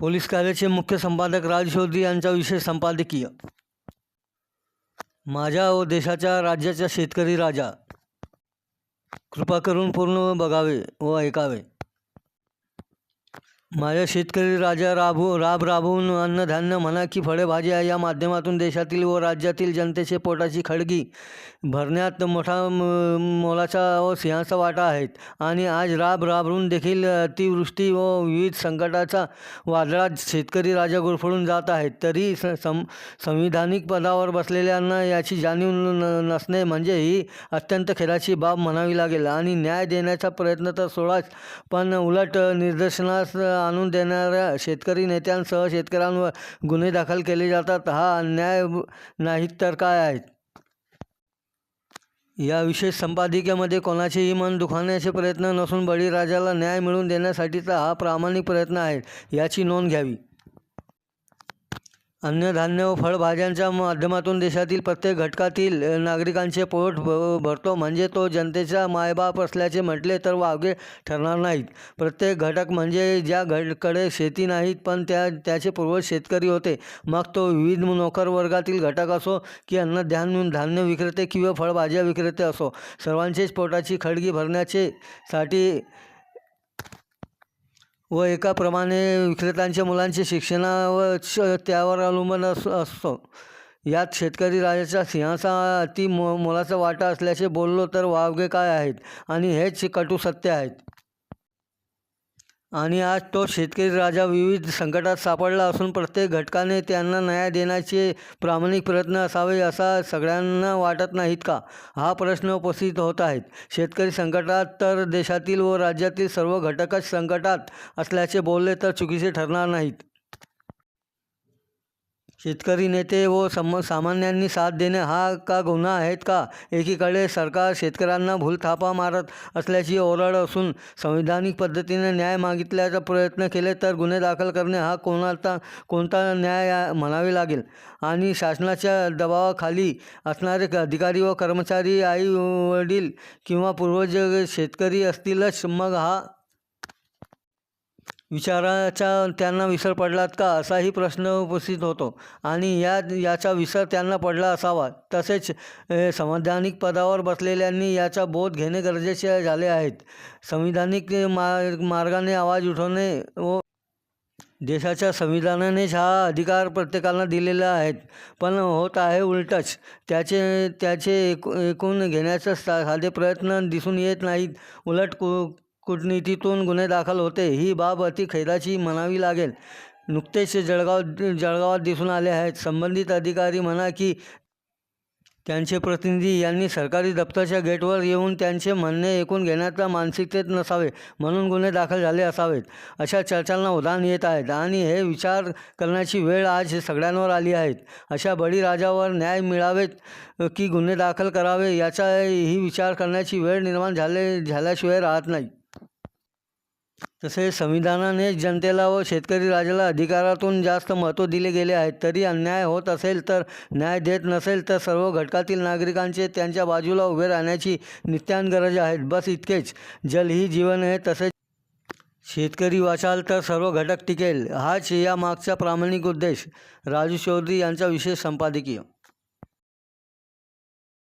Police कार्याचे मुख्य संपादक राज यांचा विशेष संपादकीय. माझ्या व देशाच्या राज्याच्या शेतकरी राजा. कृपा करून पूर्ण बघावे व ऐकावे. माझ्या शेतकरी राजा राबू राब राबवून अन्नधान्य म्हणा की फळे भाज्या या माध्यमातून देशातील व राज्यातील जनतेचे पोटाची खळगी भरण्यात मोठा मोलाचा व सिंहाचा वाटा आहेत. आणि आज राब राबरून देखील अतिवृष्टी व विविध संकटाचा वादळात शेतकरी राजा गुरफळून जात आहेत. तरी स सं संविधानिक पदावर बसलेल्यांना याची जाणीव न नसणे म्हणजे ही अत्यंत खेदाची बाब म्हणावी लागेल. आणि न्याय देण्याचा प्रयत्न तर सोडाच पण उलट निदर्शनास आणून देणाऱ्या शेतकरी नेत्यांसह शेतकऱ्यांवर गुन्हे दाखल केले जातात. हा अन्याय नाही तर काय आहे? या विशेष संपादिकेमध्ये कोणाचेही मन दुखावण्याचे प्रयत्न नसून बळीराजाला न्याय मिळवून देण्यासाठीचा हा प्रामाणिक प्रयत्न आहे. याची नोंद घ्यावी. अन्नधान्य व फळभाज्यांच्या माध्यमातून देशातील प्रत्येक घटकातील नागरिकांचे पोट भ भरतो. म्हणजे तो जनतेचा मायबाप असल्याचे म्हटले तर वावगे ठरणार नाहीत. प्रत्येक घटक म्हणजे ज्या घटकडे शेती नाहीत पण त्या त्याचे पूर्वज शेतकरी होते. मग तो विविध नोकर वर्गातील घटक असो की अन्नधान्य धान्य विक्रेते किंवा फळभाज्या विक्रेते असो. सर्वांचेच पोटाची खडगी भरण्याचे साठी व एकाप्रमाणे विक्रेत्यांच्या मुलांचे शिक्षणावर श- त्यावर अवलंबून अस असतो. यात शेतकरी राजाच्या सिंहाचा अति मो मोलाचा वाटा असल्याचे बोललो तर वावगे काय आहेत? आणि हेच कटू सत्य आहेत. आणि आज तो शेतकरी राजा विविध संकटात सापडला असून प्रत्येक घटकाने त्यांना न्याय देण्याचे प्रामाणिक प्रयत्न असावे असा सगळ्यांना वाटत नाहीत का? हा प्रश्न उपस्थित होत आहेत. शेतकरी संकटात तर देशातील व राज्यातील सर्व घटकच संकटात असल्याचे बोलले तर चुकीचे ठरणार नाहीत. शेतकरी नेते व सम सामान्यांनी साथ देणे हा का गुन्हा आहेत का? एकीकडे सरकार शेतकऱ्यांना भूलथापा मारत असल्याची ओरड असून संविधानिक पद्धतीने न्याय मागितल्याचा प्रयत्न केले तर गुन्हे दाखल करणे हा कोणाचा कोणता न्याय म्हणावे लागेल? आणि शासनाच्या दबावाखाली असणारे क- अधिकारी व कर्मचारी आई वडील किंवा पूर्वज शेतकरी असतीलच मग हा विचाराचा त्यांना विसर पडलात का? असाही प्रश्न उपस्थित होतो. आणि या याचा विसर त्यांना पडला असावा. तसेच संवैधानिक पदावर बसलेल्यांनी याचा बोध घेणे गरजेचे झाले आहेत. संविधानिक मार्ग मार्गाने आवाज उठवणे व देशाच्या संविधानानेच हा अधिकार प्रत्येकाला दिलेला आहेत. पण होत आहे उलटच. त्याचे त्याचे एकू एकूण घेण्याचा सा साधे प्रयत्न दिसून येत नाहीत. उलट कु कूटनीतीतून गुन्हे दाखल होते. ही बाब अति खैदाची म्हणावी लागेल. नुकतेच जळगाव जळगावात दिसून आले आहेत. संबंधित अधिकारी म्हणा की त्यांचे प्रतिनिधी यांनी सरकारी दप्तरच्या गेटवर येऊन त्यांचे म्हणणे ऐकून घेण्याचा मानसिकतेत नसावे म्हणून गुन्हे दाखल झाले असावेत अशा चर्चांना उधाण येत आहेत आणि हे विचार करण्याची वेळ आज सगळ्यांवर आली आहेत अशा बळीराजावर न्याय मिळावेत की गुन्हे दाखल करावे याचा ही विचार करण्याची वेळ निर्माण झाले झाल्याशिवाय राहत नाही. तसे संविधानाने जनतेला व शेतकरी राजाला अधिकारातून जास्त महत्त्व दिले गेले आहे. तरी अन्याय होत असेल तर न्याय देत नसेल तर सर्व घटकातील नागरिकांचे त्यांच्या बाजूला उभे राहण्याची नित्यान गरज आहे. बस इतकेच. जल ही जीवन आहे. तसेच शेतकरी वाचाल तर सर्व घटक टिकेल. हाच या मागचा प्रामाणिक उद्देश. राजू चौधरी यांचा विशेष संपादकीय